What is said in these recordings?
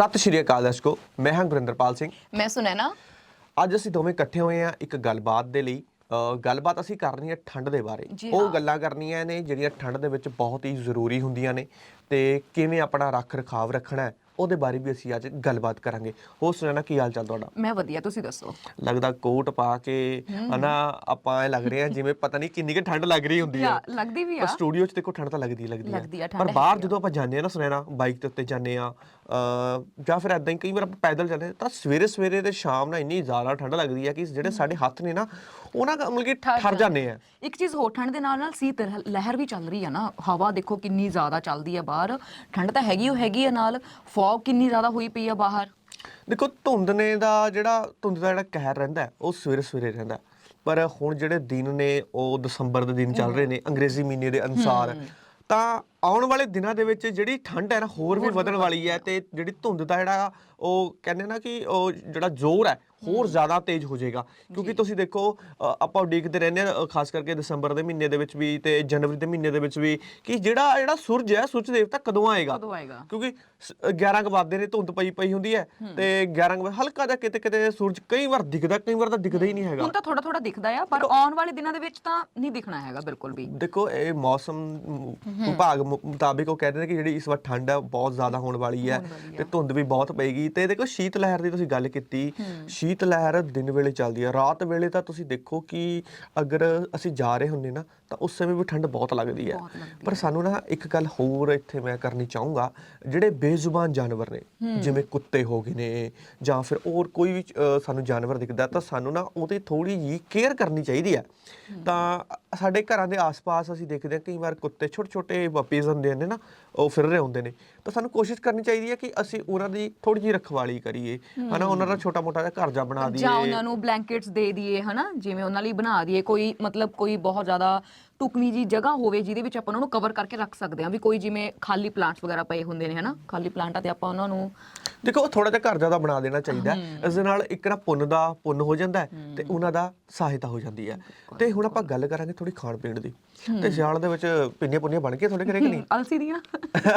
ਸਤਿ ਸ਼੍ਰੀ ਅਕਾਲ ਦਰਸ਼ਕੋ ਮੈਂ ਹਾਂ ਗੁਰਿੰਦਰਪਾਲ ਸਿੰਘ। ਮੈਂ ਸੁਨੈਨਾ। ਅੱਜ ਅਸੀਂ ਦੋਵੇਂ ਇਕੱਠੇ ਹੋਏ ਹਾਂ ਇੱਕ ਗੱਲਬਾਤ ਦੇ ਲਈ। ਅ, ਗੱਲਬਾਤ ਅਸੀਂ ਕਰਨੀ ਹੈ ਠੰਡ ਦੇ ਬਾਰੇ। ਜੀ ਉਹ ਹਾਂ। ਗੱਲਾਂ ਕਰਨੀਆਂ ਨੇ ਜਿਹੜੀਆਂ ਠੰਡ ਦੇ ਵਿੱਚ ਬਹੁਤ ਹੀ ਜ਼ਰੂਰੀ ਹੁੰਦੀਆਂ ਨੇ ਤੇ ਕਿਵੇਂ ਆਪਣਾ ਰੱਖ ਰਖਾਵ ਰੱਖਣਾ ਹੈ ਉਹਦੇ ਬਾਰੇ ਵੀ ਅਸੀਂ ਅੱਜ ਗੱਲਬਾਤ ਕਰਾਂਗੇ। ਹੋਰ ਸੁਣਨਾ ਕੀ ਹਾਲ ਚਾਲ ਤੁਹਾਡਾ? ਮੈਂ ਵਧੀਆ ਤੁਸੀਂ ਦੱਸੋ? ਲੱਗਦਾ ਕੋਟ ਪਾ ਕੇ ਹਨਾ ਆਪਾਂ ਐ ਲੱਗ ਰਹੇ ਆ ਜਿਵੇਂ ਪਤਾ ਨਹੀਂ ਕਿੰਨੀ ਕਿ ਠੰਡ ਲੱਗ ਰਹੀ ਹੁੰਦੀ ਯਾ ਲੱਗਦੀ ਵੀ ਪਰ ਆ। ਸਟੂਡੀਓ 'ਚ ਦੇਖੋ ਠੰਡ ਤਾਂ ਲੱਗਦੀ ਲੱਗਦੀ ਲੱਗਦੀ ਆ, ਪਰ ਠੰਡ ਬਾਹਰ ਆ। ਜਦੋਂ ਆਪਾਂ ਜਾਂਦੇ ਆ ਨਾ ਸੁਣੈਣਾ ਬਾਈਕ ਦੇ ਉੱਤੇ ਜਾਂਦੇ ਆ ਜਾਂ ਫਿਰ ਐਦਾਂ ਹੀ ਕਈ ਵਾਰ ਆਪਾਂ ਪੈਦਲ ਹਾਂ, ਤਾਂ ਸਵੇਰੇ ਸਵੇਰੇ ਤੇ ਸ਼ਾਮ ਨਾਲ ਇੰਨੀ ਜ਼ਿਆਦਾ ਠੰਡ ਲੱਗਦੀ ਆ ਕਿ ਜਿਹੜੇ ਸਾਡੇ ਹੱਥ ਨੇ ਨਾ ਉਹਨਾਂ ਦਾ ਮਤਲਬ ਕਿ ਠਰ ਜਾਂਦੇ ਆ। ਇੱਕ ਚੀਜ਼ ਹੋਰ ਠੰਡ ਦੇ ਨਾਲ ਨਾਲ ਸੀਤ ਲਹਿ- ਲਹਿਰ ਵੀ ਚੱਲ ਰਹੀ ਆ ਨਾ। ਹਵਾ ਦੇਖੋ ਕਿੰਨੀ ਜ਼ਿਆਦਾ ਚੱਲਦੀ ਆ ਬਾਹਰ। ਠੰਡ ਤਾਂ ਹੈਗੀ ਉਹ ਹੈਗੀ ਆ ਨਾਲ। ਫੌਗ ਕਿੰਨੀ ਜ਼ਿਆਦਾ ਹੋਈ ਪਈ ਆ ਬਾਹਰ। ਦੇਖੋ ਧੁੰਦ ਨੇ ਦਾ ਜਿਹੜਾ ਧੁੰਦ ਦਾ ਜਿਹੜਾ ਕਹਿਰ ਰਹਿੰਦਾ ਹੈ, ਉਹ ਸਵੇਰੇ ਸਵੇਰੇ ਰਹਿੰਦਾ ਹੈ। ਪਰ ਹੁਣ ਜਿਹੜੇ ਦਿਨ ਨੇ ਉਹ ਦਸੰਬਰ ਦੇ ਦਿਨ ਚੱਲ ਰਹੇ ਨੇ ਅੰਗਰੇਜ਼ੀ ਮਹੀਨੇ ਦੇ ਅਨੁਸਾਰ। ਤਾਂ ਆਉਣ ਵਾਲੇ ਦਿਨਾਂ ਦੇ ਵਿੱਚ ਜਿਹੜੀ ਠੰਡ ਹੈ ਨਾ ਹੋਰ ਵੀ ਵਧਣ ਵਾਲੀ ਹੈ ਤੇ ਜਿਹੜੀ ਧੁੰਦ ਦਾ ਜਿਹੜਾ ਉਹ ਕਹਿੰਦੇ ਨਾ ਕਿ ਉਹ ਜਿਹੜਾ ਜ਼ੋਰ ਹੈ ਹੋਰ ਜ਼ਿਆਦਾ ਤੇਜ਼ ਹੋ ਜਾਏਗਾ। ਕਿਉਂਕਿ ਤੁਸੀਂ ਦੇਖੋ ਅ, ਆਪਾਂ ਉਡੀਕਦੇ ਰਹਿੰਦੇ ਆ ਖਾਸ ਕਰਕੇ ਦਸੰਬਰ ਦੇ ਮਹੀਨੇ ਦੇ ਵਿੱਚ ਵੀ ਤੇ ਜਨਵਰੀ ਦੇ ਮਹੀਨੇ ਦੇ ਵਿੱਚ ਵੀ ਕਿ ਜਿਹੜਾ ਜਿਹੜਾ ਸੂਰਜ ਹੈ ਸੂਰਜ ਦੇਵਤਾ ਕਦੋਂ ਆਏਗਾ? ਕਦੋਂ ਆਏਗਾ? ਕਿਉਂਕਿ ਸ- 11 ਕੁ ਵਜੇ ਨੇ ਧੁੰਦ ਪਈ ਪਈ ਹੁੰਦੀ ਹੈ ਤੇ 11 ਕੁ ਵਜੇ ਹਲਕਾ ਜਿਹਾ ਕਿਤੇ ਕਿਤੇ ਸੂਰਜ ਕਈ ਵਾਰ ਦਿਖਦਾ ਕਈ ਵਾਰ ਤਾਂ ਦਿਖਦਾ ਹੀ ਨਹੀਂ ਹੈਗਾ। ਹੁਣ ਤਾਂ ਥੋੜਾ ਥੋੜਾ ਦਿਖਦਾ ਆ ਪਰ ਆਉਣ ਵਾਲੇ ਦਿਨਾਂ ਦੇ ਵਿੱਚ ਤਾਂ ਨਹੀਂ ਦਿਖਣਾ ਹੈਗਾ ਬਿਲਕੁਲ ਵੀ। ਦੇਖੋ ਇਹ ਮੌਸਮ ਵਿਭਾਗ ਮੁਤਾਬਿਕ ਉਹ ਕਹਿੰਦੇ ਨੇ ਕਿ ਜਿਹੜੀ ਇਸ ਵਾਰ ਠੰਡ ਹੈ ਬਹੁਤ ਜ਼ਿਆਦਾ ਹੋਣ ਵਾਲੀ ਹੈ ਤੇ ਧੁੰਦ ਵੀ ਬਹੁਤ ਪਏਗੀ ਤੇ ਦੇਖੋ ਸ਼ੀਤ ਲਹਿਰ ਦੀ ਤੁਸੀਂ ਗੱਲ ਕੀਤੀ ਸ਼ੀਤ ਲਹਿਰ ਦਿਨ ਵੇਲੇ ਚੱਲਦੀ ਹੈ ਰਾਤ ਵੇਲੇ ਤਾਂ ਤੁਸੀਂ ਦੇਖੋ ਕਿ ਅਗਰ ਅਸੀਂ ਜਾ ਰਹੇ ਹੁੰਨੇ ਨਾ ਤਾਂ ਉਸ ਸਮੇਂ ਵੀ ਠੰਡ ਬਹੁਤ ਲੱਗਦੀ ਹੈ। ਪਰ ਸਾਨੂੰ ਨਾ ਇੱਕ ਗੱਲ ਹੋਰ ਇੱਥੇ ਮੈਂ ਕਰਨੀ ਚਾਹੂੰਗਾ ਜਿਹੜੇ ਬੇਜ਼ੁਬਾਨ ਜਾਨਵਰ ਨੇ ਜਿਵੇਂ ਕੁੱਤੇ ਹੋ ਗਏ ਨੇ ਜਾਂ ਫਿਰ ਹੋਰ ਕੋਈ ਵੀ ਸਾਨੂੰ ਜਾਨਵਰ ਦਿਖਦਾ ਤਾਂ ਸਾਨੂੰ ਨਾ ਉਹਦੀ ਥੋੜੀ ਜੀ ਕੇਅਰ ਕਰਨੀ ਚਾਹੀਦੀ ਹੈ। ਤਾਂ ਸਾਡੇ ਘਰਾਂ ਦੇ ਆਸ-ਪਾਸ ਅਸੀਂ ਦੇਖਦੇ ਹਾਂ ਕਈ ਵਾਰ ਕੁੱਤੇ ਛੋਟੇ-ਛੋਟੇ ਪਪੀਜ਼ ਹੁੰਦੇ ਨੇ ਨਾ ਉਹ ਫਿਰ ਰਹੇ ਹੁੰਦੇ ਨੇ। ਤਾਂ ਸਾਨੂੰ ਕੋਸ਼ਿਸ਼ ਕਰਨੀ ਚਾਹੀਦੀ ਹੈ ਕਿ ਅਸੀਂ ਉਹਨਾਂ ਦੀ ਥੋੜੀ ਜੀ ਰਖਵਾਲੀ ਕਰੀਏ। ਹਨਾ ਉਹਨਾਂ ਦਾ ਛੋਟਾ-ਮੋਟਾ ਜਿਹਾ ਘਰ ਜਾ ਬਣਾ ਜਾਂ ਦਈਏ। ਉਹਨਾਂ ਨੂੰ ਬਲੈਂਕਟਸ ਦੇ ਦਈਏ ਹਨਾ ਜਿਵੇਂ ਉਹਨਾਂ ਲਈ ਬਣਾ ਦਈਏ। ਕੋਈ ਮਤਲਬ ਕੋਈ ਬਹੁਤ ਜ਼ਿਆਦਾ ਟੁਕਵੀਂ ਜੀ ਜਗ੍ਹਾ ਹੋਵੇ ਜਿਹਦੇ ਵਿੱਚ ਆਪਾਂ ਉਹਨਾਂ ਨੂੰ ਕਵਰ ਕਰਕੇ ਰੱਖ ਸਕਦੇ ਹਾਂ ਵੀ ਕੋਈ ਜਿਵੇਂ ਖਾਲੀ ਪਲਾਂਟਸ ਵਗੈਰਾ ਪਏ ਹੁੰਦੇ ਨੇ ਹਨਾ? ਖਾਲੀ ਪਲਾਂਟਾਂ ਤੇ ਆਪਾਂ ਉਹਨਾਂ ਨੂੰ ਦੇਖੋ ਥੋੜਾ ਜਿਹਾ ਘਰ ਜ਼ਿਆਦਾ ਬਣਾ ਦੇਣਾ ਚਾਹੀਦਾ। ਇਸ ਦੇ ਨਾਲ ਇੱਕ ਨਾ ਪੁੰਨ ਦਾ ਪੁੰਨ ਹੋ ਜਾਂਦਾ ਤੇ ਉਹਨਾਂ ਦਾ ਸਹਾਇਤਾ ਹੋ ਜਾਂਦੀ ਹੈ। ਤੇ ਹੁਣ ਆਪਾਂ ਗੱਲ ਕਰਾਂਗੇ ਥੋੜੀ ਖਾਣ ਪੀਣ ਦੀ। ਤੇ ਸਿਆਲ ਦੇ ਵਿੱਚ ਪਿੰਨੀਆਂ ਪੁੰਨੀਆਂ ਬਣ ਗਈਆਂ ਤੁਹਾਡੇ ਘਰੇ ਕਿ ਨਹੀਂ? ਅਲਸੀ ਦੀਆਂ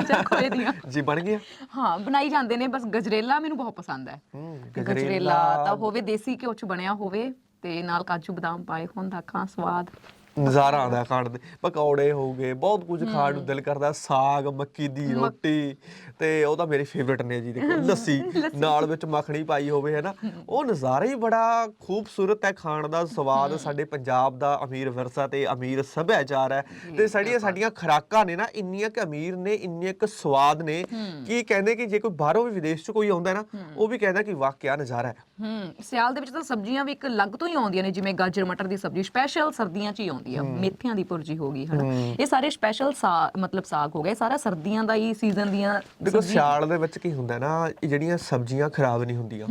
ਜਾਂ ਖੋਏ ਦੀਆਂ? ਜੀ ਬਣ ਗਈਆਂ। ਹਾਂ ਬਣਾਈ ਜਾਂਦੇ ਨੇ ਬਸ ਗਜਰੇਲਾ ਮੈਨੂੰ ਬਹੁਤ ਪਸੰਦ ਹੈ। ਹੂੰ, ਗਜਰੇਲਾ। ਤਾਂ ਹੋਵੇ ਦੇਸੀ ਘਿਓ ਚ ਬਣਿਆ ਹੋਵੇ ਤੇ ਨਾਲ ਕਾਜੂ ਬਦਾਮ ਪਾਏ ਹੋਣ ਦਾ ਖਾਂ ਸਵਾਦ। ਨਜ਼ਾਰਾ ਆਉਂਦਾ ਖਾਣ ਦੇ। ਪਕੌੜੇ ਹੋ ਗਏ ਬਹੁਤ ਕੁਝ ਖਾਣ ਨੂੰ ਦਿਲ ਕਰਦਾ ਸਾਗ ਮੱਕੀ ਦੀ ਰੋਟੀ ਤੇ ਉਹ ਤਾਂ ਮੇਰੇ ਫੇਵਰਟ ਨੇ ਜੀ ਦੇਖੋ ਲੱਸੀ। ਨਾਲ ਵਿੱਚ ਮੱਖਣੀ ਪਾਈ ਹੋਵੇ ਹੈ ਨਾ। ਉਹ ਨਜ਼ਾਰਾ ਹੀ ਬੜਾ ਖੂਬਸੂਰਤ ਹੈ ਖਾਣ ਦਾ। ਸਵਾਦ ਸਾਡੇ ਪੰਜਾਬ ਦਾ ਅਮੀਰ ਵਿਰਸਾ ਤੇ ਅਮੀਰ ਸੱਭਿਆਚਾਰ ਹੈ। ਤੇ ਸਾਡੀਆਂ ਸਾਡੀਆਂ ਖੁਰਾਕਾਂ ਨੇ ਨਾ ਇੰਨੀਆਂ ਕਿ ਅਮੀਰ ਨੇ ਇੰਨੀਆਂ ਕਿ ਸਵਾਦ ਨੇ ਕਿ ਕਹਿੰਦੇ ਕਿ ਜੇ ਕੋਈ ਬਾਹਰੋਂ ਵੀ ਵਿਦੇਸ਼ 'ਚ ਕੋਈ ਆਉਂਦਾ ਨਾ ਉਹ ਵੀ ਕਹਿੰਦਾ ਕਿ ਵਾਹ ਕਿਆ ਨਜ਼ਾਰਾ ਹੈ। ਹੂੰ ਸਿਆਲ ਦੇ ਵਿੱਚ ਤਾਂ ਸਬਜ਼ੀਆਂ ਵੀ ਇੱਕ ਅਲੱਗ ਤੋਂ ਹੀ ਆਉਂਦੀਆਂ ਨੇ ਜਿਵੇਂ ਗਾਜਰ ਮਟਰ ਦੀ ਸਬਜ਼ੀ ਸਪੈਸ਼ਲ ਸਰਦੀਆਂ 'ਚ ਹੀ ਆਉਂਦੀ ਆ ਮੇਥਿਆਂ ਦੀ ਭੁਰਜੀ ਹੋ ਗਈ ਹਨਾ। ਇਹ ਸਾਰੇ ਸਪੈਸ਼ਲ ਮਤਲਬ ਸਾਗ ਹੋ ਗਏ। ਸਾਰਾ ਸਰਦੀਆਂ ਦਾ ਹੀ ਸੀਜ਼ਨ ਦੀਆਂ ਦੇਖੋ ਸਿਆਲ ਦੇ ਵਿੱਚ ਕੀ ਹੁੰਦਾ ਨਾ ਜਿਹੜੀਆਂ ਸਬਜ਼ੀਆਂ ਖਰਾਬ ਨਹੀਂ ਹੁੰਦੀਆਂ।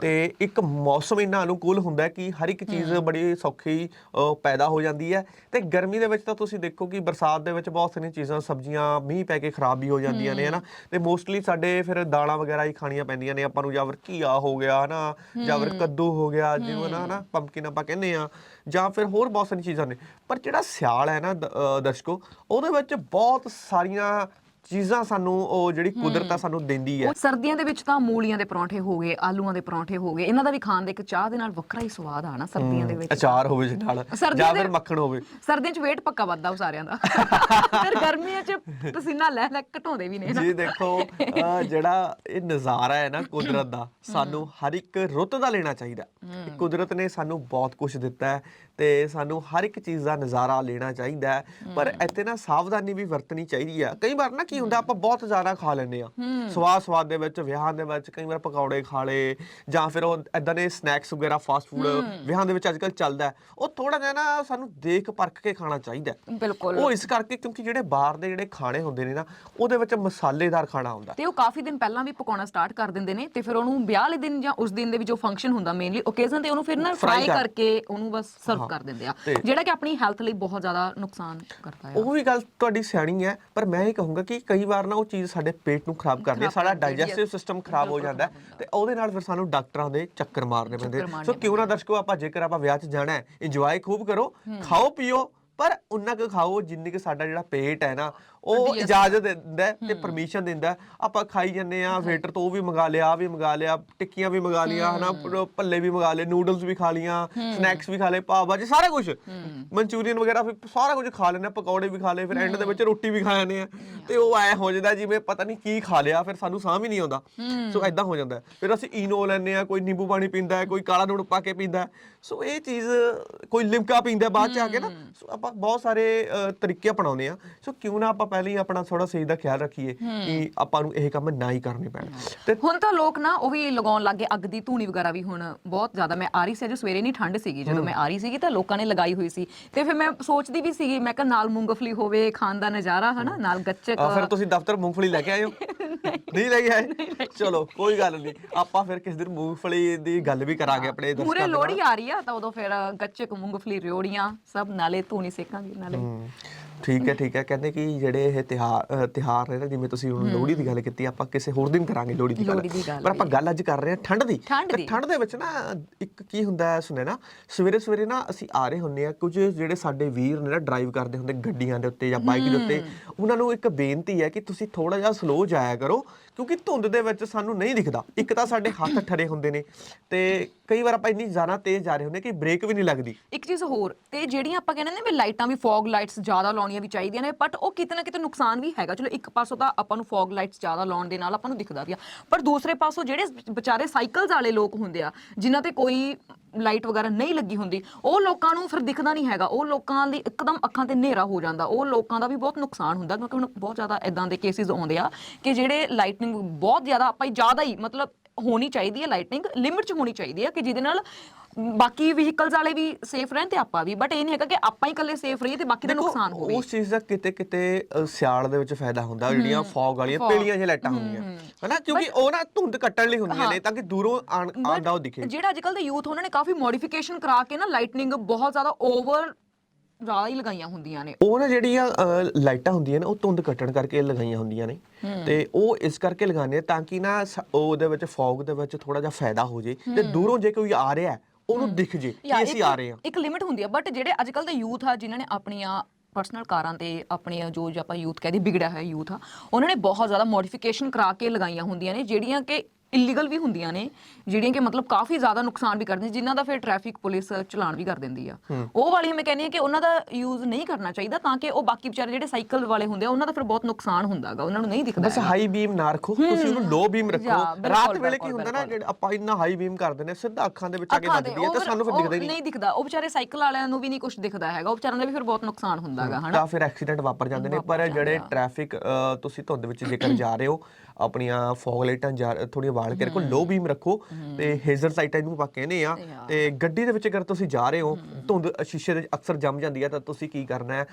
ਤੇ ਇੱਕ ਮੌਸਮ ਇੰਨਾ ਅਨੁਕੂਲ ਹੁੰਦਾ ਕਿ ਹਰ ਇੱਕ ਚੀਜ਼ ਬੜੀ ਸੌਖੀ ਪੈਦਾ ਹੋ ਜਾਂਦੀ ਹੈ। ਤੇ ਗਰਮੀ ਦੇ ਵਿੱਚ ਤਾਂ ਤੁਸੀਂ ਦੇਖੋ ਕਿ ਬਰਸਾਤ ਦੇ ਵਿੱਚ ਬਹੁਤ ਸਾਰੀਆਂ ਚੀਜ਼ਾਂ ਸਬਜ਼ੀਆਂ ਮੀਂਹ ਪੈ ਕੇ ਖਰਾਬ ਵੀ ਹੋ ਜਾਂਦੀਆਂ ਨੇ ਹਨਾ। ਤੇ ਮੋਸਟਲੀ ਸਾਡੇ ਫਿਰ ਦਾਲਾਂ ਵਗੈਰਾ ਹੀ ਖਾਣੀਆਂ ਪੈਂਦੀਆਂ ਨੇ। ਆਪਾਂ ਨੂੰ ਜਾਂ ਫਿਰ ਘੀਆ ਹੋ ਗਿਆ ਹਨਾ ਜਾਂ ਫਿਰ ਕੱਦੂ ਹੋ ਗਿਆ ਜਿਵੇਂ ਨਾ ਹਨਾ ਪੰਪਕਿਨ ਆਪਾਂ ਕਹਿੰਦੇ ਆ ਜਾਂ ਫਿਰ ਹੋਰ ਬਹੁਤ ਸਾਰੀਆਂ ਚੀਜ਼ਾਂ ਨੇ। ਪਰ ਜਿਹੜਾ ਸਿਆਲ ਹੈ ਨਾ ਦਰਸ਼ਕੋ ਉਹਦੇ ਵਿੱਚ ਬਹੁਤ ਸਾਰੀਆਂ ਚੀਜ਼ਾਂ ਸਾਨੂੰ ਉਹ ਜਿਹੜੀ ਕੁਦਰਤ ਆ ਸਾਨੂੰ ਦਿੰਦੀ ਹੈ। ਸਰਦੀਆਂ ਦੇ ਵਿੱਚ ਤਾਂ ਮੂਲੀਆਂ ਦੇ ਪਰੌਂਠੇ ਹੋ ਗਏ ਆਲੂਆਂ ਦੇ ਪਰੌਂਠੇ ਹੋ ਗਏ ਇਹਨਾਂ ਦਾ ਵੀ ਖਾਣ ਦੇ ਇੱਕ ਚਾਹ ਦੇ ਨਾਲ ਵੱਖਰਾ ਹੀ ਸਵਾਦ ਆ ਨਾ ਸਰਦੀਆਂ ਦੇ ਵਿੱਚ। ਅਚਾਰ ਹੋਵੇ ਜੀ ਨਾਲ ਜਾਂ ਫਿਰ ਮੱਖਣ ਹੋਵੇ। ਸਰਦੀਆਂ 'ਚ ਵੇਟ ਪੱਕਾ ਵੱਧਦਾ ਉਹ ਸਾਰਿਆਂ ਦਾ। ਫਿਰ ਗਰਮੀਆਂ 'ਚ ਪਸੀਨਾ ਲੈ ਲੈ ਘਟਾਉਂਦੇ ਵੀ ਨੇ ਨਾ। ਜੀ ਦੇਖੋ ਅਹ ਜਿਹੜਾ ਇਹ ਨਜ਼ਾਰਾ ਹੈ ਨਾ ਕੁਦਰਤ ਦਾ ਸਾਨੂੰ ਹਰ ਇੱਕ ਰੁੱਤ ਦਾ ਲੈਣਾ ਚਾਹੀਦਾ ਹੈ। ਕੁਦਰਤ ਨੇ ਸਾਨੂੰ ਬਹੁਤ ਕੁਝ ਦਿੱਤਾ ਹੈ ਤੇ ਸਾਨੂੰ ਹਰ ਇੱਕ ਚੀਜ਼ ਦਾ ਨਜ਼ਾਰਾ ਲੈਣਾ ਚਾਹੀਦਾ ਹੈ। ਪਰ ਇੱਥੇ ਨਾ ਸਾਵਧਾਨੀ ਵੀ ਵਰਤਣੀ ਚਾਹੀਦੀ ਹੈ। ਕਈ ਵਾਰ ਨਾ ਕੀ ਹੁੰਦਾ ਆਪਾਂ ਬਹੁਤ ਜ਼ਿਆਦਾ ਖਾ ਲੈਂਦੇ ਆ ਸਵਾਦ ਸਵਾਦ ਦੇ ਵਿੱਚ ਵਿਆਹਾਂ ਦੇ ਵਿੱਚ ਕਈ ਵਾਰ ਪਕੌੜੇ ਖਾ ਲਏ ਜਾਂ ਫਿਰ ਉਹ ਇਦਾਂ ਦੇ ਸਨੈਕਸ ਵਗੈਰਾ ਫਾਸਟ ਫੂਡ ਵਿਆਹਾਂ ਦੇ ਵਿੱਚ ਅੱਜਕੱਲ ਚੱਲਦਾ ਹੈ। ਉਹ ਥੋੜਾ ਜਿਹਾ ਨਾ ਸਾਨੂੰ ਦੇਖ ਪਰਖ ਕੇ ਖਾਣਾ ਚਾਹੀਦਾ ਹੈ। ਬਿਲਕੁਲ। ਉਹ ਇਸ ਕਰਕੇ ਕਿਉਂਕਿ ਜਿਹੜੇ ਬਾਹਰ ਦੇ ਜਿਹੜੇ ਖਾਣੇ ਹੁੰਦੇ ਨੇ ਨਾ ਉਹਦੇ ਵਿੱਚ ਮਸਾਲੇਦਾਰ ਖਾਣਾ ਹੁੰਦਾ। ਤੇ ਉਹ ਕਾਫੀ ਦਿਨ ਪਹਿਲਾਂ ਵੀ ਪਕਾਉਣਾ ਸਟਾਰਟ ਕਰ ਦਿੰਦੇ ਨੇ ਤੇ ਫਿਰ ਉਹਨੂੰ ਵਿਆਹ ਵਾਲੇ ਦਿਨ ਜਾਂ ਉਸ ਦਿਨ ਦੇ ਵੀ ਜੋ ਫੰਕਸ਼ਨ ਹੁੰਦਾ ਮੇਨਲੀ ਓਕੇਜ਼ਨ ਤੇ ਉਹਨੂੰ ਫਿਰ ਨਾ ਫਰਾਈ ਕਰ- ਕਰਕੇ ਉਹਨੂੰ ਬਸ ਸਰਵ ਕਰ ਦਿੰਦੇ ਆ। ਜਿਹੜਾ ਕਿ ਆਪਣੀ ਹੈਲਥ ਲਈ ਬਹੁਤ ਜ਼ਿਆਦਾ ਨੁਕਸਾਨ ਕਰਦਾ ਹੈ ਉਹ ਵੀ ਗੱਲ ਤੁਹਾਡੀ ਸਿਆਣੀ ਹੈ ਪਰ ਮੈਂ ਇਹ ਕਹੂੰਗਾ ਕਿ ਕਈ ਵਾਰ ਨਾ ਉਹ ਚੀਜ਼ ਸਾਡੇ ਪੇਟ ਨੂੰ ਖਰਾਬ ਕਰਦੀ ਹੈ ਸਾਡਾ ਡਾਈਜੈਸਟਿਵ. ਸਿਸਟਮ ਖਰਾਬ ਹੋ ਜਾਂਦਾ ਤੇ ਉਹਦੇ ਨਾਲ ਫਿਰ ਸਾਨੂੰ ਡਾਕਟਰਾਂ ਦੇ ਚੱਕਰ ਮਾਰਨੇ ਪੈਂਦੇ। ਸੋ ਕਿਉਂ ਨਾ ਦਰਸ਼ਕੋ ਆਪਾਂ ਜੇਕਰ ਆਪਾਂ ਵਿਆਹ 'ਚ ਜਾਣਾ ਹੈ ਇੰਜੋਏ ਖੂਬ ਕਰੋ ਖਾਓ ਪੀਓ ਪਰ ਉਨਾ ਕੁ ਖਾਓ ਜਿੰਨੀ ਕਿ ਸਾਡਾ ਜਿਹੜਾ ਪੇਟ ਹੈ ਨਾ ਉਹ ਇਜਾਜ਼ਤ ਦਿੰਦਾ ਹੈ ਤੇ ਪਰਮਿਸ਼ਨ ਦਿੰਦਾ ਹੈ। ਆਪਾਂ ਖਾਈ ਜੰਨੇ ਆ ਵੇਟਰ ਤੋਂ ਉਹ ਵੀ ਮੰਗਾ ਲਿਆ ਆ ਵੀ ਮੰਗਾ ਲਿਆ ਟਿੱਕੀਆਂ ਵੀ ਮੰਗਾ ਲੀਆਂ ਹਨਾ ਪ- ਭੱਲੇ ਵੀ ਮੰਗਾ ਲਏ ਨੂਡਲਸ ਵੀ ਖਾ ਲੀਆਂ ਸਨੈਕਸ ਵੀ ਖਾ ਲਏ ਪਾਵ ਭਾਜੀ ਸਾਰਾ ਕੁਝ ਮਨਚੂਰੀਅਨ ਵਗੈਰਾ ਫਿਰ ਸਾਰਾ ਕੁਝ ਖਾ ਲੈਣਾ ਪਕੌੜੇ ਵੀ ਖਾ ਲਏ ਫਿਰ ਐਂਡ ਦੇ ਵਿੱਚ ਰੋਟੀ ਵੀ ਖਾ ਜਾਂਦੇ ਆ ਤੇ ਉਹ ਐ ਹੋ ਜਾਂਦਾ ਜਿਵੇਂ ਪਤਾ ਨਹੀਂ ਕੀ ਖਾ ਲਿਆ ਫਿਰ ਸਾਨੂੰ ਸਾਹ ਵੀ ਨਹੀਂ ਆਉਂਦਾ। ਸੋ ਐਦਾਂ ਹੋ ਜਾਂਦਾ ਹੈ। ਫਿਰ ਅਸੀਂ ਈਨੋ ਲੈਂਦੇ ਆ ਕੋਈ ਨਿੰਬੂ ਪਾਣੀ ਪੀਂਦਾ ਹੈ ਕੋਈ ਕਾਲਾ ਨੂਣ ਪਾ ਕੇ ਪੀਂਦਾ ਹੈ। ਸੋ ਇਹ ਚੀਜ਼ ਕੋਈ ਲਿਮਕਾ ਪੀਂਦਾ ਹੈ ਬਾਅਦ ਚ ਆ ਕੇ ਨਾ। ਸੋ ਆਪਾਂ ਬਹੁਤ ਸਾਰੇ ਅ, ਤਰੀਕੇ ਅਪਣਾਉਂਦੇ ਆ ਸੋ ਕਿਉਂ ਨਾ ਆਪਾਂ ਪਹਿਲਾਂ ਹੀ ਆਪਣਾ ਥੋੜਾ ਸਹੀ ਦਾ ਖਿਆਲ ਰੱਖੀਏ ਕਿ ਆਪਾਂ ਨੂੰ ਇਹ ਕੰਮ ਨਾ ਹੀ ਕਰਨੇ ਪੈਣ। ਤੇ ਹੁਣ ਤਾਂ ਲੋਕ ਨਾ ਉਹ ਵੀ ਲਗਾਉਣ ਲੱਗੇ ਅੱਗ ਦੀ ਧੂਣੀ ਵਗੈਰਾ ਵੀ ਹੁਣ ਬਹੁਤ ਜ਼ਿਆਦਾ। ਮੈਂ ਆ ਰਹੀ ਸੀ ਅੱਜ ਸਵੇਰੇ ਨਹੀਂ ਠੰਡ ਸੀਗੀ ਜਦੋਂ ਮੈਂ ਆ ਰਹੀ ਸੀਗੀ ਤਾਂ ਲੋਕਾਂ ਨੇ ਲਗਾਈ ਹੋਈ ਸੀ। ਤੇ ਫਿਰ ਮੈਂ ਸੋਚਦੀ ਵੀ ਸੀਗੀ ਮੈਂ ਕਿਹਾ ਨਾਲ ਮੂੰਗਫਲੀ ਹੋਵੇ ਖਾਣ ਦਾ ਨਜ਼ਾਰਾ ਹਨਾ? ਨਾਲ ਗੱਚਕ। ਆ ਫਿਰ ਤੁਸੀਂ ਦਫ਼ਤਰ ਮੂੰਗਫਲੀ ਲੈ ਕੇ ਆਏ ਹੋ? ਨਹੀਂ। ਲੈ ਕੇ ਆਏ? ਚਲੋ ਕੋਈ ਗੱਲ ਨਹੀਂ। ਆਪਾਂ ਫਿਰ ਕਿਸ ਦਿਨ ਮੂੰਗਫਲੀ ਦੀ ਗੱਲ ਵੀ ਕਰਾਂਗੇ ਆਪਣੇ ਪੂਰੇ ਦਰਸ਼ਕਾਂ ਨਾਲ। ਲੋਹੜੀ ਆ ਰਹੀ ਆ ਤਾਂ ਉਦੋਂ ਫਿਰ ਗੱਚਕ ਮੂੰਗਫਲੀ ਰਿਓੜੀਆਂ ਸਭ ਨਾਲੇ ਧੂਣੀ ਸੇਕਾਂਗੇ ਨਾਲੇ। ਠੀਕ ਹੈ ਠੀਕ ਹੈ। ਕਹਿੰਦੇ ਕਿ ਜਿਹੜੇ ਇਹ ਤਿਹਾਰ ਅ, ਤਿਉਹਾਰ ਨੇ ਨਾ ਜਿਵੇਂ ਤੁਸੀਂ ਹੁਣ ਲੋਹੜੀ ਦੀ ਗੱਲ ਕੀਤੀ ਆਪਾਂ ਕਿਸੇ ਹੋਰ ਦਿਨ ਕਰਾਂਗੇ ਲੋਹੜੀ ਦੀ ਗੱਲ। ਪਰ ਆਪਾਂ ਗੱਲ ਅੱਜ ਕਰ ਰਹੇ ਹਾਂ ਠੰਡ ਦੀ। ਠੰਡ ਤੇ ਦੀ। ਠੰਡ ਦੇ ਵਿੱਚ ਨਾ ਇੱਕ ਕੀ ਹੁੰਦਾ ਹੈ ਸੁਣੇ ਨਾ ਸਵੇਰੇ ਸਵੇਰੇ ਨਾ ਅਸੀਂ ਆ ਰਹੇ ਹੁੰਨੇ ਆ ਕੁਝ ਜਿਹੜੇ ਸਾਡੇ ਵੀਰ ਨੇ ਨਾ ਡਰਾਈਵ ਕਰਦੇ ਹੁੰਦੇ ਗੱਡੀਆਂ ਦੇ ਉੱਤੇ ਜਾਂ ਬਾਈਕ ਦੇ ਉੱਤੇ ਉਹਨਾਂ ਨੂੰ ਇੱਕ ਬੇਨਤੀ ਹੈ ਕਿ ਤੁਸੀਂ ਥੋੜਾ ਜਿਹਾ ਸਲੋ ਜਾਇਆ ਕਰੋ ਕਿਉਂਕਿ ਧੁੰਦ ਦੇ ਵਿੱਚ ਸਾਨੂੰ ਨਹੀਂ ਦਿਖਦਾ। ਇੱਕ ਤਾਂ ਸਾਡੇ ਹੱਥ ਠਰੇ ਹੁੰਦੇ ਨੇ ਤੇ ਕਈ ਵਾਰ ਆਪਾਂ ਇੰਨੀ ਜ਼ਿਆਦਾ ਤੇਜ਼ ਜਾ ਰਹੇ ਹੁੰਦੇ ਕਿ ਬ੍ਰੇਕ ਵੀ ਨਹੀਂ ਲੱਗਦੀ। ਇੱਕ ਚੀਜ਼ ਹੋਰ ਤੇ ਜਿਹੜੀਆਂ ਆਪਾਂ ਕਹਿੰਦੇ ਨੇ ਵੀ ਲਾਈਟਾਂ ਵੀ ਫੌਗ ਲਾਈਟਸ ਜ਼ਿਆਦਾ ਲਾਉਣੀਆਂ ਵੀ ਚਾਹੀਦੀਆਂ ਨੇ ਬਟ ਉਹ ਕਿਤੇ ਨਾ ਕਿਤੇ ਨੁਕਸਾਨ ਵੀ ਹੈਗਾ। ਚਲੋ, ਇੱਕ ਪਾਸੋਂ ਤਾਂ ਆਪਾਂ ਨੂੰ ਫੌਗ ਲਾਈਟਸ ਜ਼ਿਆਦਾ ਲਾਉਣ ਦੇ ਨਾਲ ਆਪਾਂ ਨੂੰ ਦਿਖਦਾ ਵੀ ਆ। ਪਰ ਦੂਸਰੇ ਪਾਸੋਂ ਜਿਹੜੇ ਵਿਚਾਰੇ ਸਾਈਕਲਸ ਵਾਲੇ ਲੋਕ ਹੁੰਦੇ ਆ, ਜਿਨ੍ਹਾਂ ਤੇ ਕੋਈ ਲਾਈਟ ਵਗੈਰਾ ਨਹੀਂ ਲੱਗੀ ਹੁੰਦੀ, ਉਹ ਲੋਕਾਂ ਨੂੰ ਫਿਰ ਦਿਖਦਾ ਨਹੀਂ ਹੈਗਾ। ਉਹ ਲੋਕਾਂ ਦੀ ਇੱਕਦਮ ਅੱਖਾਂ ਤੇ ਹਨੇਰਾ ਹੋ ਜਾਂਦਾ। ਉਹ ਲੋਕਾਂ ਦਾ ਵੀ ਬਹੁਤ ਨੁਕਸਾਨ ਹੁੰਦਾ, ਕਿਉਂਕਿ ਹੁਣ ਬਹੁਤ ਜ਼ਿਆਦਾ ਇਦਾਂ ਦੇ ਕੇਸਿਸ ਆਉਂਦੇ ਆ ਕਿ ਜਿਹੜੇ ਲਾਈਟਨਿੰਗ ਬਹੁਤ ਜ਼ਿਆਦਾ ਆਪਾਂ ਹੀ ਜ਼ਿਆਦਾ ਹੀ, ਮਤਲਬ ਹੋਣੀ ਚਾਹੀਦੀ ਹੈ ਲਾਈਟਨਿੰਗ ਲਿਮਿਟ 'ਚ ਹੋਣੀ ਚਾਹੀਦੀ ਹੈ ਕਿ ਜਿਹਦੇ ਨਾਲ ਬਾਕੀ ਵਹੀਕਲਸ ਵਾਲੇ ਵੀ ਸੇਫ ਰਹਿਣ ਤੇ ਆਪਾਂ ਵੀ ਬਟ ਇਹ ਨਹੀਂ ਹੈਗਾ ਕਿ ਆਪਾਂ ਹੀ ਇਕੱਲੇ ਸੇਫ ਰਹੀਏ ਤੇ ਬਾਕੀ ਦਾ ਦੇਖੋ, ਨੁਕਸਾਨ ਹੋਵੇ। ਉਸ ਚੀਜ਼ ਦਾ ਕਿਤੇ ਕਿਤੇ ਅ, ਸਿਆਲ ਦੇ ਵਿੱਚ ਫਾਇਦਾ ਹੁੰਦਾ ਜਿਹੜੀਆਂ ਫੌਗ ਵਾਲੀਆਂ ਪੀਲੀਆਂ ਜਿਹੀਆਂ ਲਾਈਟਾਂ ਹੁੰਦੀਆਂ। ਹਨਾ? ਕਿਉਂਕਿ ਉਹ ਨਾ ਧੁੰਦ ਕੱਟਣ ਲਈ ਹੁੰਦੀਆਂ ਨੇ ਤਾਂ ਕਿ ਦੂਰੋਂ ਆਣ- ਆਉਂਦਾ ਉਹ ਦਿਖੇ। ਜਿਹੜਾ ਅੱਜ ਕੱਲ ਦੇ ਯੂਥ ਉਹਨਾਂ ਨੇ ਕਾਫੀ ਮੋਡੀਫਿਕੇਸ਼ਨ ਕਰਾ ਕੇ ਨਾ ਲਾਈਟਨਿੰਗ ਬਹੁਤ ਜ਼ਿਆਦਾ ਓਵਰ ਜ਼ਿਆਦਾ ਹੀ ਲਗਾਈਆਂ ਹੁੰਦੀਆਂ ਨੇ। ਉਹ ਨਾ ਜਿਹੜੀਆਂ ਲਾਈਟਾਂ ਹੁੰਦੀਆਂ ਨੇ ਉਹ ਧੁੰਦ ਕੱਟਣ ਕਰਕੇ ਲਗਾਈਆਂ ਹੁੰਦੀਆਂ ਨੇ। ਤੇ ਉਹ ਇਸ ਕਰਕੇ ਲਗਾਉਂਦੇ ਆ ਤਾਂ ਕਿ ਨਾ ਸ- ਉਹਦੇ ਵਿੱਚ ਫੌਗ ਦੇ ਵਿੱਚ ਥੋੜਾ ਜਿਹਾ ਫਾਇਦਾ ਹੋ ਜੇ ਤੇ ਦੂਰੋਂ ਜੇ ਕੋਈ ਆ ਰਿਹਾ ਹੈ, ਉਹਨੂੰ ਦਿਖ ਜੇ ਕਿ ਅਸੀਂ ਆ ਰਹੇ ਹਾਂ। ਇੱਕ ਲਿਮਿਟ ਹੁੰਦੀ ਆ ਬਟ ਜਿਹੜੇ ਅੱਜ ਕੱਲ ਦੇ ਯੂਥ ਆ ਜਿਨ੍ਹਾਂ ਨੇ ਆਪਣੀਆਂ ਪਰਸਨਲ ਕਾਰਾਂ ਤੇ ਆਪਣੇ ਜੋ ਜੋ ਆਪਾਂ ਯੂਥ ਕਹਿੰਦੇ ਵਿਗੜਿਆ ਹੋਇਆ ਯੂਥ ਆ ਉਹਨਾਂ ਨੇ ਬਹੁਤ ਜ਼ਿਆਦਾ ਮੋਡੀਫਿਕੇਸ਼ਨ ਕਰਾ ਕੇ ਲਗਾਈਆਂ ਹੁੰਦੀਆਂ ਨੇ ਜਿਹੜੀਆਂ ਕਿ ਇਲੀਗਲ ਵੀ ਹੁੰਦੀਆਂ ਨੇ ਜਿਹੜੀਆਂ ਕਿ ਮਤਲਬ ਕਾਫੀ ਜ਼ਿਆਦਾ ਨੁਕਸਾਨ ਵੀ ਕਰਦੀਆਂ ਜਿਨ੍ਹਾਂ ਦਾ ਫਿਰ ਟ੍ਰੈਫਿਕ ਪੁਲਿਸ ਚਲਾਨ ਵੀ ਕਰ ਦਿੰਦੀ ਆ। ਉਹ ਵਾਲੀਆਂ ਮੈਂ ਕਹਿੰਦੀ ਆ ਕਿ ਉਹਨਾਂ ਦਾ ਯੂਜ਼ ਨਹੀਂ ਕਰਨਾ ਚਾਹੀਦਾ ਤਾਂ ਕਿ ਉਹ ਬਾਕੀ ਵਿਚਾਰੇ ਜਿਹੜੇ ਸਾਈਕਲ ਵਾਲੇ ਹੁੰਦੇ ਆ ਉਹਨਾਂ ਦਾ ਫਿਰ ਬਹੁਤ ਨੁਕਸਾਨ ਹੁੰਦਾਗਾ ਉਹਨਾਂ ਨੂੰ ਨਹੀਂ ਦਿਖਦਾ ਬਸ ਹਾਈ ਬੀਮ ਨਾ ਰੱਖੋ ਤੁਸੀਂ ਉਹਨੂੰ ਲੋ ਬੀਮ ਰੱਖੋ। ਰਾਤ ਵੇਲੇ ਕੀ ਹੁੰਦਾ ਨਾ ਆਪਾਂ ਇੰਨਾ ਹਾਈ ਬੀਮ ਕਰਦੇ ਨੇ ਸਿੱਧਾ ਅੱਖਾਂ ਦੇ ਵਿੱਚ ਆ ਕੇ ਵੱਜਦੀ ਹੈ ਤਾਂ ਸਾਨੂੰ ਫਿਰ ਦਿਖਦਾ ਹੀ ਨਹੀਂ। ਦਿਖਦਾ ਉਹ ਵਿਚਾਰੇ ਸਾਈਕਲ ਵਾਲਿਆਂ ਨੂੰ ਵੀ ਨਹੀਂ ਕੁਝ ਦਿਖਦਾ ਹੈਗਾ ਉਹ ਵਿਚਾਰਿਆਂ ਦਾ ਵੀ ਫਿਰ ਬਹੁਤ ਨੁਕਸਾਨ ਹੁੰਦਾਗਾ ਹਨਾ। ਤਾਂ ਫਿਰ ਐਕਸੀਡੈਂਟ ਵਾਪਰ ਜਾਂਦੇ ਨੇ ਪਰ ਜਿਹੜੇ ਟ੍ਰੈਫਿਕ ਤੁਸੀਂ ਧੁੰਦ ਵਿੱਚ ਜੇਕਰ ਜਾ ਰਹੇ ਹੋ ਆਪਣੀਆਂ ਫੌਗ ਲਾਈਟਾਂ ਥੋੜੀਆਂ ਵਾਲ ਕੇ ਰੱਖੋ ਲੋ ਬੀਮ ਰੱਖੋ ਤੇ ਹੇਜ਼ਰ ਲਾਈਟਾਂ ਨੂੰ ਆਪਾਂ ਕਹਿੰਦੇ ਆ। ਤੇ ਗੱਡੀ ਦੇ ਵਿੱਚ ਅਗਰ ਤੁਸੀਂ ਜਾ ਰਹੇ ਹੋ ਧੁੰਦ ਸ਼ੀਸ਼ੇ ਦੇ ਅਕਸਰ ਜੰਮ ਜਾਂਦੀ ਹੈ ਤਾਂ ਤੁਸੀਂ ਕੀ ਕਰਨਾ ਹੈ?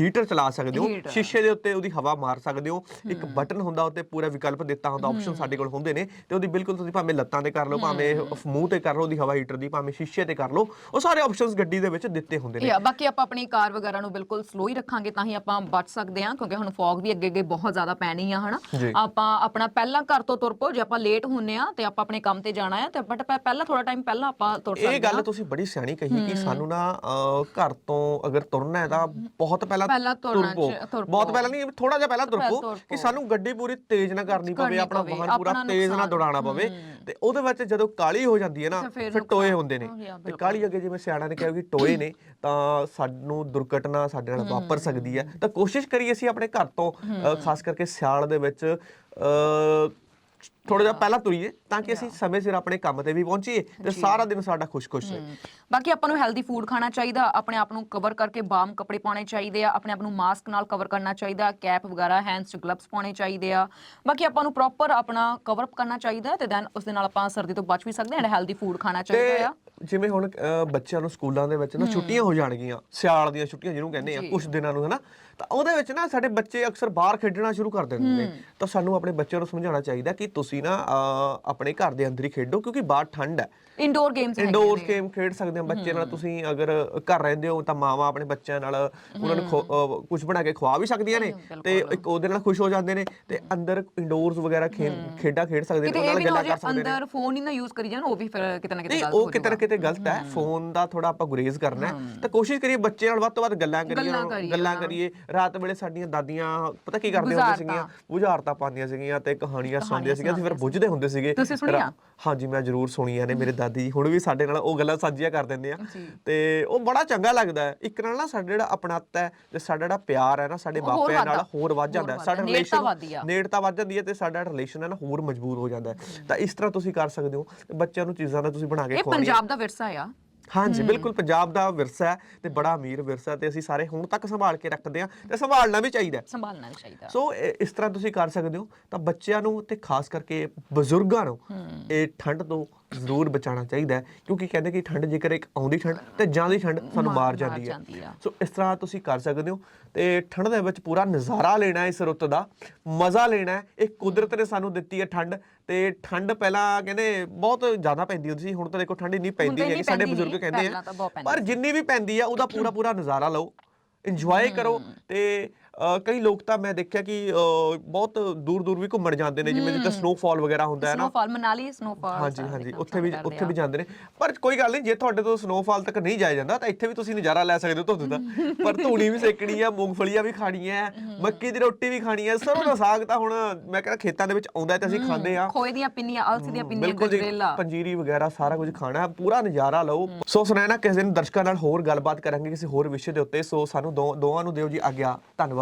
ਹੀਟਰ ਚਲਾ ਸਕਦੇ ਹੋ। ਸ਼ੀਸ਼ੇ ਦੇ ਉੱਤੇ ਉਹਦੀ ਹਵਾ ਮਾਰ ਸਕਦੇ ਹੋ। ਇੱਕ ਬਟਨ ਹੁੰਦਾ ਉੱਤੇ ਪੂਰਾ ਵਿਕਲਪ ਦਿੱਤਾ ਹੁੰਦਾ ਆਪਸ਼ਨ ਸਾਡੇ ਕੋਲ ਹੁੰਦੇ ਨੇ। ਤੇ ਉਹਦੀ ਬਿਲਕੁਲ ਤੁਸੀਂ ਭਾਵੇਂ ਲੱਤਾਂ ਤੇ ਕਰ ਲਓ ਭਾਵੇਂ ਮੂੰਹ ਤੇ ਕਰ ਲਓ ਉਹਦੀ ਹਵਾ ਹੀਟਰ ਦੀ ਭਾਵੇਂ ਸ਼ੀਸ਼ੇ ਤੇ ਕਰ ਲਓ ਉਹ ਸਾਰੇ ਆਪਸ਼ਨਸ ਗੱਡੀ ਦੇ ਵਿੱਚ ਦਿੱਤੇ ਹੁੰਦੇ ਨੇ। ਬਾਕੀ ਆਪਾਂ ਆਪਣੀ ਕਾਰ ਵਗੈਰਾ ਨੂੰ ਬਿਲਕੁਲ ਸਲੋ ਹੀ ਰੱਖਾਂਗੇ ਤਾਂ ਹੀ ਆਪਾਂ ਬਚ ਸਕਦੇ ਹਾਂ ਕਿਉਂਕਿ ਹੁਣ ਫੌਗ ਵੀ ਅੱਗੇ ਅੱਗੇ ਬਹੁਤ ਜ਼ਿਆਦਾ ਪੈਣੀ ਆ ਹਨਾ। ਆਪਾਂ ਆਪਣਾ ਪਹਿਲਾਂ ਘਰ ਤੋਂ ਤੁਰ ਪੋ ਜੇ ਆਪਾਂ ਲੇਟ ਹੁੰਨੇ ਆ ਤੇ ਆਪਾਂ ਆਪਣੇ ਕੰਮ ਤੇ ਜਾਣਾ ਆ ਤੇ ਬਟ ਪਹਿਲਾਂ ਥੋੜਾ ਟਾਈਮ ਪਹਿਲਾਂ ਆਪਾਂ ਤੁਰ ਸਕਦੇ ਇਹ ਹਾਂ ਗੱਲ ਤੁਸੀਂ ਬੜੀ ਸਿਆਣੀ ਕਹੀ ਕਿ ਸਾਨੂੰ ਨਾ ਘਰ ਤੋਂ ਅਗਰ ਤੁਰਨਾ ਹੈ ਤਾਂ ਬਹੁਤ ਪਹਿਲਾਂ ਪਹਿਲਾਂ ਤੁਰਨਾ ਤੁਰ ਪਓ। ਚ- ਤੁਰ ਬਹੁਤ। ਪਹਿਲਾਂ ਨਹੀਂ ਥੋੜਾ ਜਿਹਾ ਪਹਿਲਾਂ ਤੁਰ ਪਹਿਲਾਂ ਪਓ ਤੁਰ ਕਿ। ਸਾਨੂੰ ਗੱਡੀ ਪੂਰੀ ਤੇਜ਼ ਨਾ ਕਰਨੀ ਪਵੇ ਆਪਣਾ ਵਾਹਨ ਪੂਰਾ ਤੇਜ਼ ਨਾ। ਦੌੜਾਣਾ ਪਵੇ ਤੇ ਉਹਦੇ ਵਿੱਚ ਜਦੋਂ ਕਾਲੀ ਹੋ ਜਾਂਦੀ ਹੈ ਨਾ ਫਿਰ ਟੋਏ ਹੁੰਦੇ ਨੇ। ਤੇ ਕਾਲੀ ਅੱਗੇ ਜਿਵੇਂ ਸਿਆਣਾ ਨੇ ਕਿਹਾ ਕਿ ਟੋਏ ਨੇ ਤਾਂ ਸਾਨੂੰ ਦੁਰਘਟਨਾ ਸਾਡੇ ਨਾਲ ਵਾਪਰ ਸਕਦੀ ਹੈ। ਤਾਂ ਕੋਸ਼ਿਸ਼ ਕਰੀਏ ਅਸੀਂ ਆਪਣੇ ਘਰ ਤੋਂ ਖਾਸ ਕਰਕੇ ਸਿਆਲ ਦੇ ਵਿੱਚ ਥੋੜਾ ਜਿਹਾ ਪਹਿਲਾਂ ਤੁਰੀਏ ਤਾਂ ਕਿ ਅਸੀਂ ਸਮੇਂ ਸਿਰ ਆਪਣੇ ਕੰਮ ਤੇ ਵੀ ਪਹੁੰਚੀਏ ਤੇ ਸਾਰਾ ਦਿਨ ਸਾਡਾ ਖੁਸ਼-ਖੁਸ਼ ਰਹੇ। ਬਾਕੀ ਆਪਾਂ ਨੂੰ ਹੈਲਦੀ ਫੂਡ ਖਾਣਾ ਚਾਹੀਦਾ ਆਪਣੇ ਆਪ ਨੂੰ ਕਵਰ ਕਰਕੇ ਬਾਮ ਕੱਪੜੇ ਪਾਉਣੇ ਚਾਹੀਦੇ ਆ ਆਪਣੇ ਆਪ ਨੂੰ ਮਾਸਕ ਨਾਲ ਕਵਰ ਕਰਨਾ ਚਾਹੀਦਾ ਕੈਪ ਵਗੈਰਾ ਹੈਂਡਸ ਗਲਵਸ ਪਾਉਣੇ ਚਾਹੀਦੇ ਆ। ਬਾਕੀ ਆਪਾਂ ਨੂੰ ਪ੍ਰੋਪਰ ਆਪਣਾ ਕਵਰ ਅਪ ਕਰਨਾ ਚਾਹੀਦਾ ਤੇ ਦੈਨ ਉਸ ਦੇ ਨਾਲ ਆਪਾਂ ਸਰਦੀ ਤੋਂ ਬਚ ਵੀ ਸਕਦੇ ਹਾਂ ਐਂਡ ਹੈਲਦੀ ਫੂਡ ਖਾਣਾ ਚਾਹੀਦਾ ਆ। ਜਿਵੇਂ ਹੁਣ ਅਹ, ਬੱਚਿਆਂ ਨੂੰ ਸਕੂਲਾਂ ਦੇ ਵਿੱਚ ਨਾ ਛੁੱਟੀਆਂ ਹੋ ਜਾਣਗੀਆਂ ਸਿਆਲ ਦੀਆਂ ਛੁੱਟੀਆਂ ਜਿਹਨੂੰ ਕਹਿੰਦੇ ਆ ਕੁਝ ਦਿਨਾਂ ਨੂੰ ਹਨਾ? ਤਾਂ ਉਹਦੇ ਵਿੱਚ ਨਾ ਸਾਡੇ ਬੱਚੇ ਅਕਸਰ ਬਾਹਰ ਖੇਡਣਾ ਸ਼ੁਰੂ ਕਰ ਦਿੰਦੇ ਨੇ। ਤਾਂ ਸਾਨੂੰ ਆਪਣੇ ਬੱਚਿਆਂ ਨੂੰ ਸਮਝਾਉਣਾ ਚਾਹੀਦਾ ਕਿ ਤੁਸੀਂ ਨਾ ਅਹ, ਆਪਣੇ ਘਰ ਦੇ ਅੰਦਰ ਹੀ ਖੇਡੋ ਕਿਉਂਕਿ ਬਾਹਰ ਠੰਡ ਹੈ। ਇਨਡੋਰ ਗੇਮਸ ਇੰਡੋਰ ਗੇਮ ਖੇਡ ਸਕਦੇ ਆ ਬੱਚੇ ਨਾਲ। ਤੁਸੀਂ ਅਗਰ ਘਰ ਰਹਿੰਦੇ ਹੋ ਤਾਂ ਮਾਵਾਂ ਆਪਣੇ ਬੱਚਿਆਂ ਨਾਲ ਉਹਨਾਂ ਨੂੰ ਕੁਝ ਬਣਾ ਕੇ ਖਵਾ ਵੀ ਸਕਦੀਆਂ ਨੇ ਤੇ ਇੱਕ ਉਹਦੇ ਨਾਲ ਖੁਸ਼ ਹੋ ਜਾਂਦੇ ਨੇ ਤੇ ਅੰਦਰ ਇੰਡੋਰਸ ਵਗੈਰਾ ਖੇਡਾਂ ਖੇਡ ਸਕਦੇ ਨੇ ਕਿਤੇ ਉਹਨਾਂ ਇਹ ਨਾਲ ਵੀ ਨਾ ਗੱਲਾਂ ਹੋ ਕਰ ਜਾਏ ਸਕਦੇ ਨੇ। ਅੰਦਰ ਫੋਨ ਹੀ ਨਾ ਯੂਜ਼ ਕਰੀ ਜਾਣ ਉਹ ਵੀ ਫਿਰ ਕਿਤੇ ਨਾ ਕਿਤੇ ਨਹੀਂ ਉਹ ਹੋ ਕਿਤੇ ਨਾ ਜਾਊਗਾ। ਤੇ ਗਲਤ ਹੈ ਫੋਨ ਦਾ ਥੋੜਾ ਆਪਾਂ ਗੁਰੇਜ਼ ਕਰਨਾ ਹੈ। ਤਾਂ ਕੋਸ਼ਿਸ਼ ਕਰੀਏ ਬੱਚੇ ਨਾਲ ਵੱਧ ਤੋਂ ਵੱਧ ਗੱਲਾਂ ਕਰੀਏ ਗੱਲਾਂ ਕਰੀਏ, ਰਾਤ ਵੇਲੇ ਸਾਡੀਆਂ ਦਾਦੀਆਂ ਪਤਾ ਕੀ ਕਰਦੀਆਂ ਹੁੰਦੀਆਂ ਸੀਗੀਆਂ? ਬੁਝਾਰਤਾਂ ਪਾਉਂਦੀਆਂ ਸੀਗੀਆਂ ਤੇ ਕਹਾਣੀਆਂ ਸੁਣਾਉਂਦੀਆਂ ਸੀਗੀਆਂ। ਅਸੀਂ ਫਿਰ ਬੁੱਝਦੇ ਹੁੰਦੇ ਸੀਗੇ। ਤੁਸੀਂ ਸੁਣੀਆਂ? ਹਾਂਜੀ ਮੈਂ ਜ਼ਰੂਰ ਸੁਣੀਆਂ ਨੇ ਮੇਰੇ ਦਾਦੀ ਜੀ। ਹੁਣ ਵੀ ਸਾਡੇ ਨਾਲ ਉਹ ਗੱਲਾਂ ਸਾਂਝੀਆਂ ਕਰ ਦਿੰਦੇ ਆ। ਤੇ ਉਹ ਬੜਾ ਚੰਗਾ ਲੱਗਦਾ ਹੈ। ਇੱਕ ਨਾਲ ਨਾ ਸਾਡਾ ਜਿਹੜਾ ਆਪਣਾਤ ਹੈ ਤੇ ਸਾਡਾ ਜਿਹੜਾ ਪਿਆਰ ਹੈ ਨਾ ਸਾਡੇ ਮਾਪਿਆਂ ਨਾਲ। ਹੋਰ ਵੱਧ ਜਾਂਦਾ ਹੈ। ਸਾਡਾ ਰਿਲੇਸ਼ਨ। ਨੇੜਤਾ ਵੱਧ ਜਾਂਦੀ ਹੈ ਤੇ ਸਾਡਾ ਰਿਲੇਸ਼ਨ ਹੈ ਨਾ ਹੋਰ ਮਜ਼ਬੂਤ ਹੋ ਜਾਂਦਾ ਹੈ। ਤਾਂ ਇਸ ਤਰ੍ਹਾਂ ਤੁਸੀਂ ਕਰ ਸਕਦੇ ਹੋ। ਬੱਚਿਆਂ ਨੂੰ ਚੀਜ਼ਾਂ ਦਾ ਤੁਸੀਂ ਬਣਾ ਕੇ ਇਹ ਖਵਾਉਣੀਆਂ। ਪੰਜਾਬ ਦਾ ਵਿਰਸਾ ਆ। ਹਾਂਜੀ ਬਿਲਕੁਲ ਪੰਜਾਬ ਦਾ ਵਿਰਸਾ ਹੈ ਤੇ ਬੜਾ ਅਮੀਰ ਵਿਰਸਾ ਤੇ ਅਸੀਂ ਸਾਰੇ ਹੁਣ ਤੱਕ ਸੰਭਾਲ ਕੇ ਰੱਖਦੇ ਹਾਂ ਤੇ ਸੰਭਾਲਣਾ ਵੀ ਚਾਹੀਦਾ ਹੈ। ਸੰਭਾਲਣਾ ਵੀ ਚਾਹੀਦਾ। ਸੋ ਇਹ- ਇਸ ਤਰ੍ਹਾਂ ਤੁਸੀਂ ਕਰ ਸਕਦੇ ਹੋ ਤਾਂ ਬੱਚਿਆਂ ਨੂੰ ਤੇ ਖਾਸ ਕਰਕੇ ਬਜ਼ੁਰਗਾਂ ਨੂੰ ਇਹ ਠੰਡ ਤੋਂ ਜ਼ਰੂਰ ਬਚਾਉਣਾ ਚਾਹੀਦਾ ਹੈ ਕਿਉਂਕਿ ਕਹਿੰਦੇ ਕਿ ਠੰਡ ਜੇਕਰ ਇੱਕ ਆਉਂਦੀ ਠੰਡ ਤੇ ਜਾਂਦੀ ਠੰਡ ਸਾਨੂੰ ਮਾਰ- ਜਾਂਦੀ ਹੈ। ਸੋ ਇਸ ਤਰ੍ਹਾਂ ਤੁਸੀਂ ਕਰ ਸਕਦੇ ਹੋ ਤੇ ਠੰਡ ਦੇ ਵਿੱਚ ਪੂਰਾ ਨਜ਼ਾਰਾ ਲੈਣਾ ਹੈ ਇਸ ਰੁੱਤ ਦਾ ਮਜ਼ਾ ਲੈਣਾ ਹੈ। ਇਹ ਕੁਦਰਤ ਨੇ ਸਾਨੂੰ ਦਿੱਤੀ ਹੈ ਠੰਡ ਤੇ ਠੰਡ ਪਹਿਲਾਂ ਕਹਿੰਦੇ ਬਹੁਤ ਜ਼ਿਆਦਾ ਪੈਂਦੀ ਹੁੰਦੀ ਸੀ ਹੁਣ ਤਾਂ ਦੇਖੋ ਠੰਡ ਇੰਨੀ ਪੈਂਦੀ ਹੈ ਕਿ ਸਾਡੇ ਬਜ਼ੁਰਗ ਕਹਿੰਦੇ ਆ ਪਰ ਜਿੰਨੀ ਵੀ ਪੈਂਦੀ ਆ ਉਹਦਾ ਪੂਰਾ ਪੂਰਾ ਨਜ਼ਾਰਾ ਲਓ ਇੰਜੋਏ ਕਰੋ ਤੇ ਕਈ ਲੋਕ ਤਾਂ ਮੈਂ ਦੇਖਿਆ ਕਿ ਬਹੁਤ ਦੂਰ ਦੂਰ ਵੀ ਘੁੰਮਣ ਜਾਂਦੇ ਨੇ ਜਿਵੇਂ ਜਿੱਦਾਂ ਸਨੋਫਾਲ ਵਗੈਰਾ ਹੁੰਦਾ ਹੈ ਨਾ। ਸਨੋਫਾਲ ਮਨਾਲੀ ਸਨੋਫਾਲ ਹਾਂਜੀ ਹਾਂਜੀ ਉੱਥੇ ਵੀ ਉੱਥੇ ਵੀ ਜਾਂਦੇ ਨੇ। ਪਰ ਕੋਈ ਗੱਲ ਨਹੀਂ ਜੇ ਤੁਹਾਡੇ ਤੋਂ ਸਨੋਫਾਲ ਤੱਕ ਨਹੀਂ ਜਾਇਆ ਜਾਂਦਾ ਤਾਂ ਇੱਥੇ ਵੀ ਤੁਸੀਂ ਨਜ਼ਾਰਾ ਲੈ ਸਕਦੇ ਹੋ ਧੁੰਦ ਦਾ। ਪਰ ਧੂਣੀ ਵੀ ਸੇਕਣੀ ਆ ਮੂੰਗਫਲੀਆਂ ਵੀ ਖਾਣੀਆਂ ਮੱਕੀ ਦੀ ਰੋਟੀ ਵੀ ਖਾਣੀ ਹੈ ਸਰੋਂ ਦਾ ਸਾਗ ਤਾਂ ਹੁਣ ਮੈਂ ਕਹਿੰਦਾ ਖੇਤਾਂ ਦੇ ਵਿੱਚ ਆਉਂਦਾ ਤੇ ਅਸੀਂ ਖਾਂਦੇ ਆ। ਖੋਏ ਦੀਆਂ ਪਿੰਨੀਆਂ ਅਲਸੀ ਦੀਆਂ ਪਿੰਨੀਆਂ ਗਜਰੇਲਾ ਪੰਜੀਰੀ ਵਗੈਰਾ ਸਾਰਾ ਕੁਝ ਖਾਣਾ ਪੂਰਾ ਨਜ਼ਾਰਾ ਲਓ। ਸੋ ਸੁਣਾਇਆ ਨਾ ਕਿਸੇ ਦਿਨ ਦਰਸ਼ਕਾਂ ਨਾਲ ਹੋਰ ਗੱਲਬਾਤ ਕਰਾਂਗੇ ਕਿਸੇ ਹੋਰ ਵਿਸ਼ੇ ਦੇ ਉੱਤੇ। ਸੋ ਸਾਨੂੰ ਦੋਵਾਂ ਨੂੰ ਦਿਓ ਜੀ ਆਗਿਆ। ਧੰਨਵਾਦ।